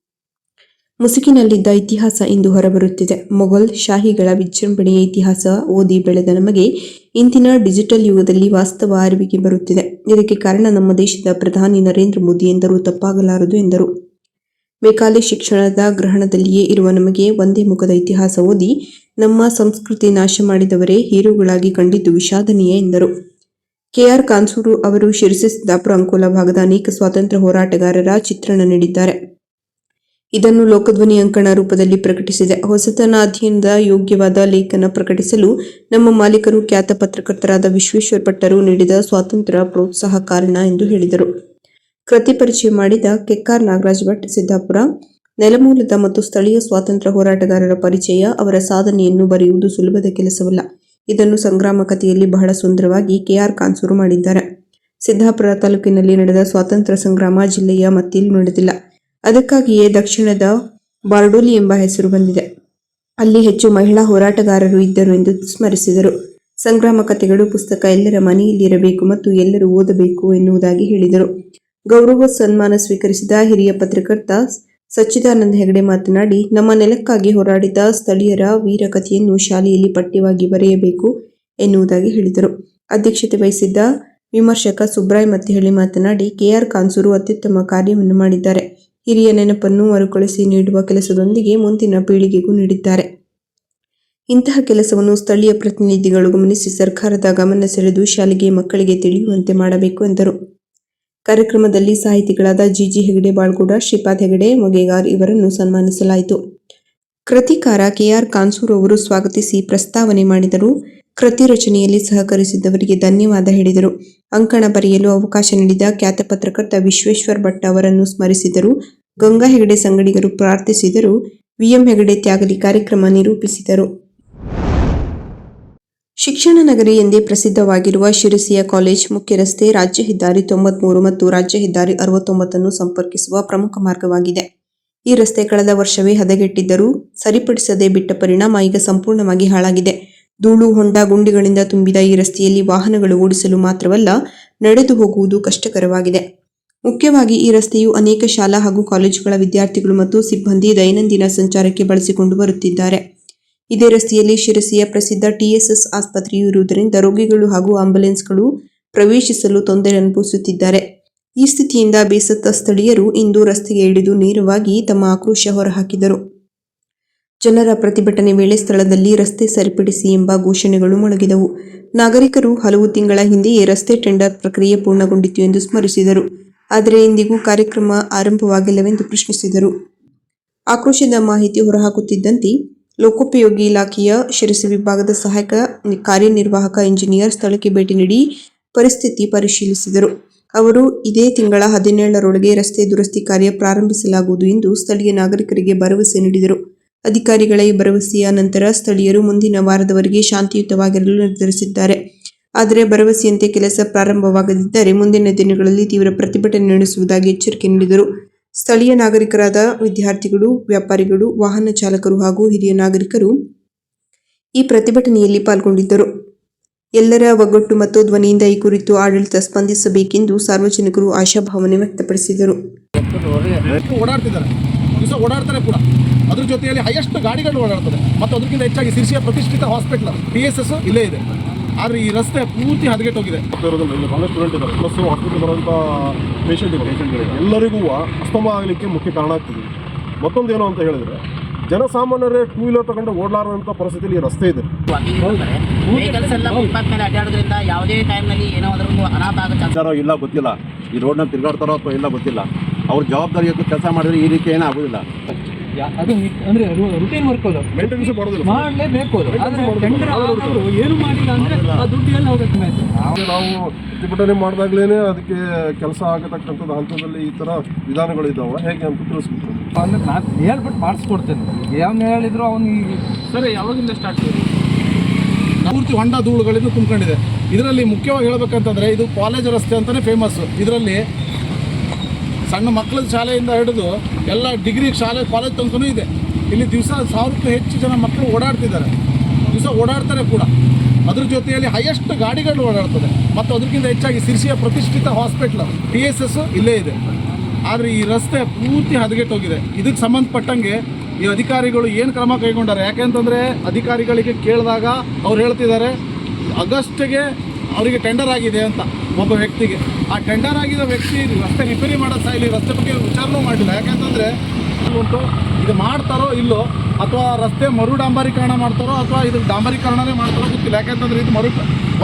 ಮುಸುಕಿನಲ್ಲಿದ್ದ ಇತಿಹಾಸ ಇಂದು ಹೊರಬರುತ್ತಿದೆ. ಮೊಘಲ್ ಶಾಹಿಗಳ ವಿಜೃಂಭಣೆಯ ಇತಿಹಾಸ ಓದಿ ಬೆಳೆದ ನಮಗೆ ಇಂದಿನ ಡಿಜಿಟಲ್ ಯುಗದಲ್ಲಿ ವಾಸ್ತವ ಅರಿವಿಗೆ ಬರುತ್ತಿದೆ. ಇದಕ್ಕೆ ಕಾರಣ ನಮ್ಮ ದೇಶದ ಪ್ರಧಾನಿ ನರೇಂದ್ರ ಮೋದಿ ಎಂದರೂ ತಪ್ಪಾಗಲಾರದು ಎಂದರು. ಮೆಕಾಲೆ ಶಿಕ್ಷಣದ ಗ್ರಹಣದಲ್ಲಿಯೇ ಇರುವ ನಮಗೆ ಒಂದೇ ಮುಖದ ಇತಿಹಾಸ ಓದಿ ನಮ್ಮ ಸಂಸ್ಕೃತಿ ನಾಶ ಮಾಡಿದವರೇ ಹೀರೋಗಳಾಗಿ ಕಂಡಿದ್ದು ವಿಷಾದನೀಯ ಎಂದರು. ಕೆಆರ್ ಕಾನ್ಸೂರು ಅವರು ಶಿರಸಿ ಸಿದ್ದಾಪುರ ಅಂಕೋಲ ಭಾಗದ ಅನೇಕ ಸ್ವಾತಂತ್ರ್ಯ ಹೋರಾಟಗಾರರ ಚಿತ್ರಣ ನೀಡಿದ್ದಾರೆ. ಇದನ್ನು ಲೋಕಧ್ವನಿ ಅಂಕಣ ರೂಪದಲ್ಲಿ ಪ್ರಕಟಿಸಿದೆ. ಹೊಸತನ ಅಧ್ಯಯನದ ಯೋಗ್ಯವಾದ ಲೇಖನ ಪ್ರಕಟಿಸಲು ನಮ್ಮ ಮಾಲೀಕರು ಖ್ಯಾತ ಪತ್ರಕರ್ತರಾದ ವಿಶ್ವೇಶ್ವರ ಭಟ್ಟರು ನೀಡಿದ ಸ್ವಾತಂತ್ರ್ಯ ಪ್ರೋತ್ಸಾಹ ಕಾರಣ ಎಂದು ಹೇಳಿದರು. ಕೃತಿ ಪರಿಚಯ ಮಾಡಿದ ಕೆಕ್ಕಾರ್ ನಾಗರಾಜ್ ಭಟ್, ಸಿದ್ದಾಪುರ. ನೆಲಮೂಲದ ಮತ್ತು ಸ್ಥಳೀಯ ಸ್ವಾತಂತ್ರ್ಯ ಹೋರಾಟಗಾರರ ಪರಿಚಯ, ಅವರ ಸಾಧನೆಯನ್ನು ಬರೆಯುವುದು ಸುಲಭದ ಕೆಲಸವಲ್ಲ. ಇದನ್ನು ಸಂಗ್ರಾಮ ಕಥೆಯಲ್ಲಿ ಬಹಳ ಸುಂದರವಾಗಿ ಕೆಆರ್ ಕಾನ್ಸೂರು ಮಾಡಿದ್ದಾರೆ. ಸಿದ್ದಾಪುರ ತಾಲೂಕಿನಲ್ಲಿ ನಡೆದ ಸ್ವಾತಂತ್ರ್ಯ ಸಂಗ್ರಾಮ ಜಿಲ್ಲೆಯ ಮತ್ತೆಲ್ಲೂ ನಡೆದಿಲ್ಲ. ಅದಕ್ಕಾಗಿಯೇ ದಕ್ಷಿಣದ ಬಾರ್ಡೋಲಿ ಎಂಬ ಹೆಸರು ಬಂದಿದೆ. ಅಲ್ಲಿ ಹೆಚ್ಚು ಮಹಿಳಾ ಹೋರಾಟಗಾರರು ಇದ್ದರು ಎಂದು ಸ್ಮರಿಸಿದರು. ಸಂಗ್ರಾಮ ಕಥೆಗಳು ಪುಸ್ತಕ ಎಲ್ಲರ ಮನೆಯಲ್ಲಿರಬೇಕು ಮತ್ತು ಎಲ್ಲರೂ ಓದಬೇಕು ಎನ್ನುವುದಾಗಿ ಹೇಳಿದರು. ಗೌರವ ಸನ್ಮಾನ ಸ್ವೀಕರಿಸಿದ ಹಿರಿಯ ಪತ್ರಕರ್ತ ಸಚ್ಚಿದಾನಂದ ಹೆಗಡೆ ಮಾತನಾಡಿ, ನಮ್ಮ ನೆಲಕ್ಕಾಗಿ ಹೋರಾಡಿದ ಸ್ಥಳೀಯರ ವೀರ ಕಥೆಯನ್ನು ಶಾಲೆಯಲ್ಲಿ ಪಠ್ಯವಾಗಿ ಬರೆಯಬೇಕು ಎನ್ನುವುದಾಗಿ ಹೇಳಿದರು. ಅಧ್ಯಕ್ಷತೆ ವಹಿಸಿದ್ದ ವಿಮರ್ಶಕ ಸುಬ್ರಾಯ್ ಮತ್ತಿಹಳ್ಳಿ ಮಾತನಾಡಿ, ಕೆಆರ್ ಕಾನ್ಸೂರು ಅತ್ಯುತ್ತಮ ಕಾರ್ಯವನ್ನು ಮಾಡಿದ್ದಾರೆ. ಹಿರಿಯ ನೆನಪನ್ನು ಮರುಕಳಿಸಿ ನೀಡುವ ಕೆಲಸದೊಂದಿಗೆ ಮುಂದಿನ ಪೀಳಿಗೆಗೂ ನೀಡಿದ್ದಾರೆ. ಇಂತಹ ಕೆಲಸವನ್ನು ಸ್ಥಳೀಯ ಪ್ರತಿನಿಧಿಗಳು ಗಮನಿಸಿ ಸರ್ಕಾರದ ಗಮನ ಸೆಳೆದು ಶಾಲೆಗೆ ಮಕ್ಕಳಿಗೆ ತಿಳಿಯುವಂತೆ ಮಾಡಬೇಕು ಎಂದರು. ಕಾರ್ಯಕ್ರಮದಲ್ಲಿ ಸಾಹಿತಿಗಳಾದ ಜಿಜಿ ಹೆಗಡೆ, ಬಾಳ್ಗೂಡ, ಶ್ರೀಪಾದ್ ಹೆಗಡೆ, ಮೊಗೆಗಾರ್ ಇವರನ್ನು ಸನ್ಮಾನಿಸಲಾಯಿತು. ಕೃತಿಕಾರ ಕೆಆರ್ ಕಾನ್ಸೂರ್ ಅವರು ಸ್ವಾಗತಿಸಿ ಪ್ರಸ್ತಾವನೆ ಮಾಡಿದರು. ಕೃತಿ ರಚನೆಯಲ್ಲಿ ಸಹಕರಿಸಿದವರಿಗೆ ಧನ್ಯವಾದ ಹೇಳಿದರು. ಅಂಕಣ ಬರೆಯಲು ಅವಕಾಶ ನೀಡಿದ ಖ್ಯಾತ ಪತ್ರಕರ್ತ ವಿಶ್ವೇಶ್ವರ್ ಭಟ್ ಅವರನ್ನು ಸ್ಮರಿಸಿದರು. ಗಂಗಾ ಹೆಗಡೆ ಸಂಗಡಿಗರು ಪ್ರಾರ್ಥಿಸಿದರು. ವಿಎಂ ಹೆಗಡೆ ತ್ಯಾಗಲಿ ಕಾರ್ಯಕ್ರಮ ನಿರೂಪಿಸಿದರು. ಶಿಕ್ಷಣ ನಗರಿ ಎಂದೇ ಪ್ರಸಿದ್ಧವಾಗಿರುವ ಶಿರಸಿಯ ಕಾಲೇಜ್ ಮುಖ್ಯ ರಸ್ತೆ ರಾಜ್ಯ ಹೆದ್ದಾರಿ ತೊಂಬತ್ಮೂರು ಮತ್ತು ರಾಜ್ಯ ಹೆದ್ದಾರಿ ಅರವತ್ತೊಂಬತ್ತನ್ನು ಸಂಪರ್ಕಿಸುವ ಪ್ರಮುಖ ಮಾರ್ಗವಾಗಿದೆ. ಈ ರಸ್ತೆ ಕಳೆದ ವರ್ಷವೇ ಹದಗೆಟ್ಟಿದ್ದರೂ ಸರಿಪಡಿಸದೆ ಬಿಟ್ಟ ಪರಿಣಾಮ ಈಗ ಸಂಪೂರ್ಣವಾಗಿ ಹಾಳಾಗಿದೆ. ಧೂಳು, ಹೊಂಡ, ಗುಂಡಿಗಳಿಂದ ತುಂಬಿದ ಈ ರಸ್ತೆಯಲ್ಲಿ ವಾಹನಗಳು ಓಡಿಸಲು ಮಾತ್ರವಲ್ಲ, ನಡೆದು ಹೋಗುವುದು ಕಷ್ಟಕರವಾಗಿದೆ. ಮುಖ್ಯವಾಗಿ ಈ ರಸ್ತೆಯು ಅನೇಕ ಶಾಲಾ ಹಾಗೂ ಕಾಲೇಜುಗಳ ವಿದ್ಯಾರ್ಥಿಗಳು ಮತ್ತು ಸಿಬ್ಬಂದಿ ದೈನಂದಿನ ಸಂಚಾರಕ್ಕೆ ಬಳಸಿಕೊಂಡು ಬರುತ್ತಿದ್ದಾರೆ. ಇದೇ ರಸ್ತೆಯಲ್ಲಿ ಶಿರಸಿಯ ಪ್ರಸಿದ್ಧ ಟಿಎಸ್ಎಸ್ ಆಸ್ಪತ್ರೆಯು ಇರುವುದರಿಂದ ರೋಗಿಗಳು ಹಾಗೂ ಆಂಬ್ಯುಲೆನ್ಸ್ಗಳು ಪ್ರವೇಶಿಸಲು ತೊಂದರೆ ಅನುಭವಿಸುತ್ತಿದ್ದಾರೆ. ಈ ಸ್ಥಿತಿಯಿಂದ ಬೇಸತ್ತ ಸ್ಥಳೀಯರು ಇಂದು ರಸ್ತೆಗೆ ಇಳಿದು ನೇರವಾಗಿ ತಮ್ಮ ಆಕ್ರೋಶ ಹೊರಹಾಕಿದರು. ಜನರ ಪ್ರತಿಭಟನೆ ವೇಳೆ ಸ್ಥಳದಲ್ಲಿ ರಸ್ತೆ ಸರಿಪಡಿಸಿ ಎಂಬ ಘೋಷಣೆಗಳು ಮೊಳಗಿದವು. ನಾಗರಿಕರು ಹಲವು ತಿಂಗಳ ಹಿಂದೆಯೇ ರಸ್ತೆ ಟೆಂಡರ್ ಪ್ರಕ್ರಿಯೆ ಪೂರ್ಣಗೊಂಡಿತು ಎಂದು ಸ್ಮರಿಸಿದರು. ಆದರೆ ಇಂದಿಗೂ ಕಾರ್ಯಕ್ರಮ ಆರಂಭವಾಗಿಲ್ಲವೆಂದು ಪ್ರಶ್ನಿಸಿದರು. ಆಕ್ರೋಶದ ಮಾಹಿತಿ ಹೊರಹಾಕುತ್ತಿದ್ದಂತೆ ಲೋಕೋಪಯೋಗಿ ಇಲಾಖೆಯ ಶಿರಸಿ ವಿಭಾಗದ ಸಹಾಯಕ ಕಾರ್ಯನಿರ್ವಾಹಕ ಇಂಜಿನಿಯರ್ ಸ್ಥಳಕ್ಕೆ ಭೇಟಿ ನೀಡಿ ಪರಿಸ್ಥಿತಿ ಪರಿಶೀಲಿಸಿದರು. ಅವರು ಇದೇ ತಿಂಗಳ ಹದಿನೇಳರೊಳಗೆ ರಸ್ತೆ ದುರಸ್ತಿ ಕಾರ್ಯ ಪ್ರಾರಂಭಿಸಲಾಗುವುದು ಎಂದು ಸ್ಥಳೀಯ ನಾಗರಿಕರಿಗೆ ಭರವಸೆ ನೀಡಿದರು. ಅಧಿಕಾರಿಗಳ ಈ ಭರವಸೆಯ ನಂತರ ಸ್ಥಳೀಯರು ಮುಂದಿನ ವಾರದವರೆಗೆ ಶಾಂತಿಯುತವಾಗಿರಲು ನಿರ್ಧರಿಸಿದ್ದಾರೆ. ಆದರೆ ಭರವಸೆಯಂತೆ ಕೆಲಸ ಪ್ರಾರಂಭವಾಗದಿದ್ದರೆ ಮುಂದಿನ ದಿನಗಳಲ್ಲಿ ತೀವ್ರ ಪ್ರತಿಭಟನೆ ನಡೆಸುವುದಾಗಿ ಎಚ್ಚರಿಕೆ ನೀಡಿದರು. ಸ್ಥಳೀಯ ನಾಗರಿಕರಾದ ವಿದ್ಯಾರ್ಥಿಗಳು, ವ್ಯಾಪಾರಿಗಳು, ವಾಹನ ಚಾಲಕರು ಹಾಗೂ ಹಿರಿಯ ನಾಗರಿಕರು ಈ ಪ್ರತಿಭಟನೆಯಲ್ಲಿ ಪಾಲ್ಗೊಂಡಿದ್ದರು. ಎಲ್ಲರ ಒಗ್ಗಟ್ಟು ಮತ್ತು ಧ್ವನಿಯಿಂದ ಈ ಕುರಿತು ಆಡಳಿತ ಸ್ಪಂದಿಸಬೇಕೆಂದು ಸಾರ್ವಜನಿಕರು ಆಶಾಭಾವನೆ ವ್ಯಕ್ತಪಡಿಸಿದರು. ಓಡಾಡ್ತಾರೆ ಕೂಡ. ಅದ್ರ ಜೊತೆಯಲ್ಲಿ ಹೈಯೆಸ್ಟ್ ಗಾಡಿಗಳು ಓಡಾಡ್ತದೆ. ಮತ್ತು ಅದಕ್ಕಿಂತ ಹೆಚ್ಚಾಗಿ ಸಿರ್ಸಿಯ ಪ್ರತಿಷ್ಠಿತ ಹಾಸ್ಪಿಟಲ್ ಪಿ ಎಸ್ ಎಸ್ ಇಲ್ಲೇ ಇದೆ. ಆದರೆ ಈ ರಸ್ತೆ ಪೂರ್ತಿ ಹದಗೆಟ್ಟೋಗಿದೆ ಇರೋದಿಲ್ಲ ಇಲ್ಲಿ ಬಹಳ ಸ್ಟೂಡೆಂಟ್ ಇದ್ದಾರೆ. ಪ್ಲಸ್ ಹಾಸ್ಪಿಟಲ್ ಬರುವಂಥ ಪೇಷಂಟ್ ಇದ್ದಾರೆ. ಎಲ್ಲರಿಗೂ ಅಸ್ತಮ ಆಗಲಿಕ್ಕೆ ಮುಖ್ಯ ಕಾರಣ ಆಗ್ತದೆ. ಮತ್ತೊಂದು ಏನು ಅಂತ ಹೇಳಿದ್ರೆ ಜನಸಾಮಾನ್ಯರೇ ಟೂ ವೀಲರ್ ತಗೊಂಡು ಓಡಲಾರದಂಥ ಪರಿಸ್ಥಿತಿಯಲ್ಲಿ ಈ ರಸ್ತೆ ಇದೆ. ಎಲ್ಲ ಫುಟ್ಪಾತ್ ಮೇಲೆ ಅಡ್ಡಾಡೋದ್ರಿಂದ ಯಾವುದೇ ಟೈಮ್ನಲ್ಲಿ ಏನೋ ಅದ್ರದ್ದು ಅನಾಥ ಆಗೋ ಇಲ್ಲ ಗೊತ್ತಿಲ್ಲ. ಈ ರೋಡ್ನ ತಿರುಗಾಡ್ತಾರೋ ಅಥವಾ ಇಲ್ಲ ಗೊತ್ತಿಲ್ಲ. ಅವ್ರ ಜವಾಬ್ದಾರಿ ಕೆಲಸ ಮಾಡಿದ್ರೆ ಈ ರೀತಿ ಏನೂ ಆಗೋದಿಲ್ಲ. ಯಾ- ಅದು ಅಂದ್ರೆ ರುಟೀನ್ ವರ್ಕ್ ಅದು. ಮೇಂಟೆನೆನ್ಸ್ ಮಾಡೋದಿಲ್ಲ. ಮಾಡಲೇಬೇಕು ಅದು. ಆದ್ರೆ ಟೆಂಡರ್ ಆದವರು ಏನು ಮಾಡಿಲ್ಲ ಅಂದ್ರೆ ಆ ದುಡ್ಡು ಎಲ್ಲ ಹೋಗುತ್ತೆ ನಾವು ಪ್ರತಿಭಟನೆ ಮಾಡಿದಾಗ್ಲೇನೆ ಅದಕ್ಕೆ ಕೆಲಸ ಆಗತಕ್ಕಂಥದ್ದು ಹಂತದಲ್ಲಿ ಈ ಥರ ವಿಧಾನಗಳಿದ್ದಾವೆ ಹೇಗೆ ಅಂತ ತಿಳಿಸ್ಬಿಟ್ಟು ಅಂದ್ರೆ ನಾನು ಹೇಳ್ಬಿಟ್ಟು ಮಾಡಿಸ್ಕೊಡ್ತೇನೆ ಏನು ಹೇಳಿದ್ರು ಅವ್ನಿಗೆ ಸರಿ ಯಾವಾಗಿಂದ ಸ್ಟಾರ್ಟ್ ಪೂರ್ತಿ ಹೊಂಡ ಧೂಳುಗಳಿಂದ ತುಂಬಿಕೊಂಡಿದೆ ಇದರಲ್ಲಿ ಮುಖ್ಯವಾಗಿ ಹೇಳಬೇಕಂತಂದ್ರೆ ಇದು ಕಾಲೇಜ್ ರಸ್ತೆ ಅಂತಲೇ ಫೇಮಸ್ ಇದರಲ್ಲಿ ಸಣ್ಣ ಮಕ್ಕಳ ಶಾಲೆಯಿಂದ ಹಿಡಿದು ಎಲ್ಲ ಡಿಗ್ರಿ ಶಾಲೆ, ಕಾಲೇಜ್ ತನಕನೂ ಇದೆ. ಇಲ್ಲಿ ದಿವಸ ಸಾವಿರಕ್ಕೂ ಹೆಚ್ಚು ಜನ ಮಕ್ಕಳು ಓಡಾಡ್ತಿದ್ದಾರೆ. ದಿವಸ ಓಡಾಡ್ತಾರೆ ಕೂಡ. ಅದ್ರ ಜೊತೆಯಲ್ಲಿ ಹೈಯೆಸ್ಟ್ ಗಾಡಿಗಳು ಓಡಾಡ್ತದೆ. ಮತ್ತು ಅದಕ್ಕಿಂತ ಹೆಚ್ಚಾಗಿ ಸಿರ್ಸಿಯ ಪ್ರತಿಷ್ಠಿತ ಹಾಸ್ಪಿಟ್ಲ್ ಪಿ ಎಸ್ ಎಸ್ ಇಲ್ಲೇ ಇದೆ. ಆದರೆ ಈ ರಸ್ತೆ ಪೂರ್ತಿ ಹದಗೆಟ್ಟೋಗಿದೆ. ಇದಕ್ಕೆ ಸಂಬಂಧಪಟ್ಟಂಗೆ ಈ ಅಧಿಕಾರಿಗಳು ಏನು ಕ್ರಮ ಕೈಗೊಂಡಾರೆ? ಯಾಕೆಂತಂದರೆ ಅಧಿಕಾರಿಗಳಿಗೆ ಕೇಳಿದಾಗ ಅವ್ರು ಹೇಳ್ತಿದ್ದಾರೆ ಆಗಸ್ಟ್ಗೆ ಅವರಿಗೆ ಟೆಂಡರ್ ಆಗಿದೆ ಅಂತ. ಒಬ್ಬ ವ್ಯಕ್ತಿಗೆ. ಆ ಟೆಂಡರ್ ಆಗಿರೋ ವ್ಯಕ್ತಿ ರಸ್ತೆ ರಿಪೇರಿ ಮಾಡೋದು ಸಹ ಇಲ್ಲಿ ರಸ್ತೆ ಬಗ್ಗೆ ವಿಚಾರನೂ ಮಾಡಿಲ್ಲ. ಯಾಕೆಂತಂದರೆ ಉಂಟು, ಇದು ಮಾಡ್ತಾರೋ ಇಲ್ಲೋ, ಅಥವಾ ರಸ್ತೆ ಮರು ಡಾಂಬರೀಕರಣ ಮಾಡ್ತಾರೋ, ಅಥವಾ ಇದು ಡಾಂಬರೀಕರಣನೇ ಮಾಡ್ತಾರೋ ಗೊತ್ತಿಲ್ಲ. ಯಾಕೆಂತಂದ್ರೆ ಇದು ಮರು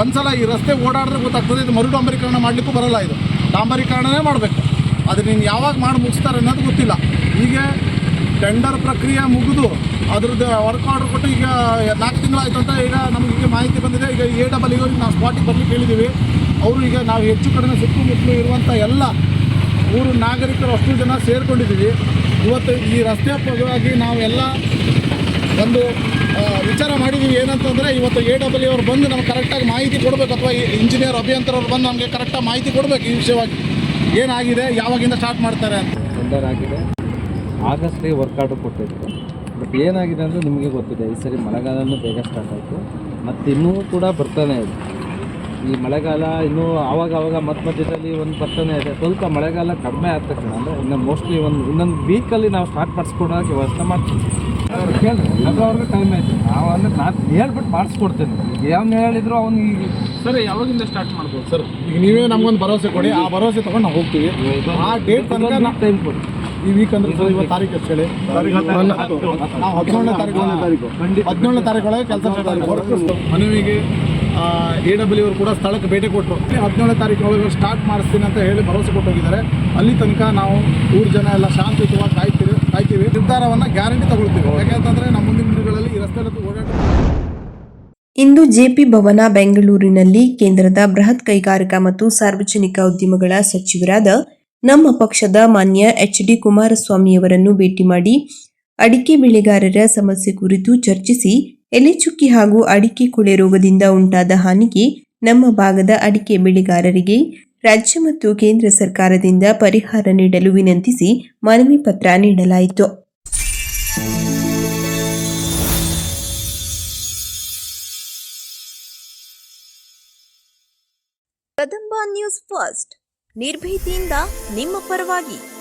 ಒಂದ್ಸಲ ಈ ರಸ್ತೆ ಓಡಾಡಿದ್ರೆ ಗೊತ್ತಾಗ್ತದೆ, ಇದು ಮರು ಡಾಂಬರೀಕರಣ ಮಾಡಲಿಕ್ಕೂ ಬರಲ್ಲ ಇದು. ಡಾಂಬರೀಕರಣನೇ ಮಾಡಬೇಕು. ಅದು ನೀನು ಯಾವಾಗ ಮಾಡಿ ಮುಗಿಸ್ತಾರೆ ಅನ್ನೋದು ಗೊತ್ತಿಲ್ಲ. ಈಗ ಟೆಂಡರ್ ಪ್ರಕ್ರಿಯೆ ಮುಗಿದು, ಅದ್ರದ್ದು ವರ್ಕ್ ಆರ್ಡರ್ ಕೊಟ್ಟು ಈಗ ನಾಲ್ಕು ತಿಂಗಳಾಯ್ತು ಅಂತ ಈಗ ನಮಗೆ ಮಾಹಿತಿ ಬಂದಿದೆ. ಈಗ ಎ ಡಬಲ್ ಇವರಿಗೆ ನಾವು ಸ್ಪಾಟಿಗೆ ಬರ್ಲಿಕ್ಕೆ ಹೇಳಿದ್ದೀವಿ. ಅವರು ಈಗ ನಾವು ಹೆಚ್ಚು ಕಡಿಮೆ ಸುತ್ತಮುತ್ತಲು ಇರುವಂಥ ಎಲ್ಲ ಊರು ನಾಗರಿಕರು ಅಷ್ಟು ಜನ ಸೇರಿಕೊಂಡಿದ್ದೀವಿ. ಇವತ್ತು ಈ ರಸ್ತೆ ಪರವಾಗಿ ನಾವೆಲ್ಲ ಒಂದು ವಿಚಾರ ಮಾಡಿದ್ದೀವಿ. ಏನಂತಂದರೆ ಇವತ್ತು ಎ ಡಬಲ್ ಅವ್ರು ಬಂದು ನಮ್ಗೆ ಕರೆಕ್ಟಾಗಿ ಮಾಹಿತಿ ಕೊಡಬೇಕು ಅಥವಾ ಇಂಜಿನಿಯರ್ ಅಭಿಯಂತರವ್ರು ಬಂದು ನಮಗೆ ಕರೆಕ್ಟಾಗಿ ಮಾಹಿತಿ ಕೊಡಬೇಕು ಈ ವಿಷಯವಾಗಿ. ಏನಾಗಿದೆ, ಯಾವಾಗಿಂದ ಸ್ಟಾರ್ಟ್ ಮಾಡ್ತಾರೆ ಅಂತ. ಟೆಂಡರ್ ಆಗಿದೆ. ಆಗಸ್ಟ್ಗೆ ವರ್ಕ್ ಆರ್ಡರ್ ಕೊಟ್ಟಿದ್ರು. ಬಟ್ ಏನಾಗಿದೆ ಅಂದರೆ ನಿಮಗೆ ಗೊತ್ತಿದೆ, ಈ ಸರಿ ಮಳೆಗಾಲನೂ ಬೇಗ ಸ್ಟಾರ್ಟ್ ಆಯಿತು. ಮತ್ತು ಇನ್ನೂ ಕೂಡ ಬರ್ತಾನೆ ಇದೆ. ಈ ಮಳೆಗಾಲ ಇನ್ನೂ ಆವಾಗ ಆವಾಗ ಮತ್ತೆ ಮಧ್ಯದಲ್ಲಿ ಒಂದು ಬರ್ತಾನೆ ಇದೆ. ಸ್ವಲ್ಪ ಮಳೆಗಾಲ ಕಡಿಮೆ ಆದ ತಕ್ಷಣ ಅಂದರೆ ಇನ್ನು ಮೋಸ್ಟ್ಲಿ ಒಂದು ಇನ್ನೊಂದು ವೀಕಲ್ಲಿ ನಾವು ಸ್ಟಾರ್ಟ್ ಮಾಡಿಸ್ಕೊಡೋಕೆ ವ್ಯವಸ್ಥೆ ಮಾಡ್ತೀವಿ. ಅವ್ರು ಕೇಳಿದ್ರು ಅದು ಅವ್ರಿಗೆ ಟೈಮ್ ಆಯಿತು. ನಾವು ಅಂದರೆ ನಾನು ಹೇಳ್ಬಿಟ್ಟು ಮಾಡಿಸ್ಕೊಡ್ತೇನೆ. ಈಗ ಹೇಳಿದ್ರು ಹೇಳಿದ್ರು ಈಗ ಸರ್ ಯಾವಾಗಿಂದ ಸ್ಟಾರ್ಟ್ ಮಾಡ್ಬೋದು? ಸರ್ ಈಗ ನೀವೇ ನಮ್ಗೊಂದು ಭರವಸೆ ಕೊಡಿ. ಆ ಭರವಸೆ ತಗೊಂಡು ನಾವು ಹೋಗ್ತೀವಿ. ಆ ಡೇಟ್ ತನಕ ನಾವು ಟೈಮ್ ಕೊಡಿ. ಈ ವೀಕ್ ಅಂದ್ರೆ ಸರ್ ಇವತ್ತು ತಾರೀಕು ಎಷ್ಟು ಹೇಳಿ. ನಾವು ಹದಿನೇಳನೇ ತಾರೀಕು. ಹದಿನೇಳನೇ ತಾರೀಕು. ಒಳಗೆ ಕೆಲಸ ಮನವಿಗೆ ಎ ಡಬ್ಲ್ಯೂ ಅವರು ಕೂಡ ಸ್ಥಳಕ್ಕೆ ಭೇಟಿ ಕೊಟ್ಟರು ಹದಿನೇಳನೇ ತಾರೀಕು ಒಳಗೆ ಸ್ಟಾರ್ಟ್ ಮಾಡಿಸ್ತೀನಿ ಅಂತ ಹೇಳಿ ಭರವಸೆ ಕೊಟ್ಟೋಗಿದ್ದಾರೆ. ಅಲ್ಲಿ ತನಕ ನಾವು ಊರು ಜನ ಎಲ್ಲ ಶಾಂತಿಯುತವಾಗಿ ಕಾಯ್ತೀವಿ ಕಾಯ್ತೀವಿ. ನಿರ್ಧಾರವನ್ನು ಗ್ಯಾರಂಟಿ ತಗೊಳ್ತೀವಿ. ಯಾಕೆಂತಂದರೆ ನಮ್ಮ ಮುಂದಿನ ದಿನಗಳಲ್ಲಿ ಈ ರಸ್ತೆ ಓಡಾಟ ಇಂದು ಜೆಪಿ ಭವನ ಬೆಂಗಳೂರಿನಲ್ಲಿ ಕೇಂದ್ರದ ಬೃಹತ್ ಕೈಗಾರಿಕಾ ಮತ್ತು ಸಾರ್ವಜನಿಕ ಉದ್ಯಮಗಳ ಸಚಿವರಾದ ನಮ್ಮ ಪಕ್ಷದ ಮಾನ್ಯ ಎಚ್ ಡಿ ಕುಮಾರಸ್ವಾಮಿಯವರನ್ನು ಭೇಟಿ ಮಾಡಿ ಅಡಿಕೆ ಬೆಳೆಗಾರರ ಸಮಸ್ಯೆ ಕುರಿತು ಚರ್ಚಿಸಿ ಎಲೆಚುಕ್ಕಿ ಹಾಗೂ ಅಡಿಕೆ ಕೊಳೆ ರೋಗದಿಂದ ಉಂಟಾದ ಹಾನಿಗೆ ನಮ್ಮ ಭಾಗದ ಅಡಿಕೆ ಬೆಳೆಗಾರರಿಗೆ ರಾಜ್ಯ ಮತ್ತು ಕೇಂದ್ರ ಸರ್ಕಾರದಿಂದ ಪರಿಹಾರ ನೀಡಲು ವಿನಂತಿಸಿ ಮನವಿ ಪತ್ರ ನೀಡಲಾಯಿತು. Kadamba news first. ನಿರ್ಭೀತಿಯಿಂದ ನಿಮ್ಮ ಪರವಾಗಿ.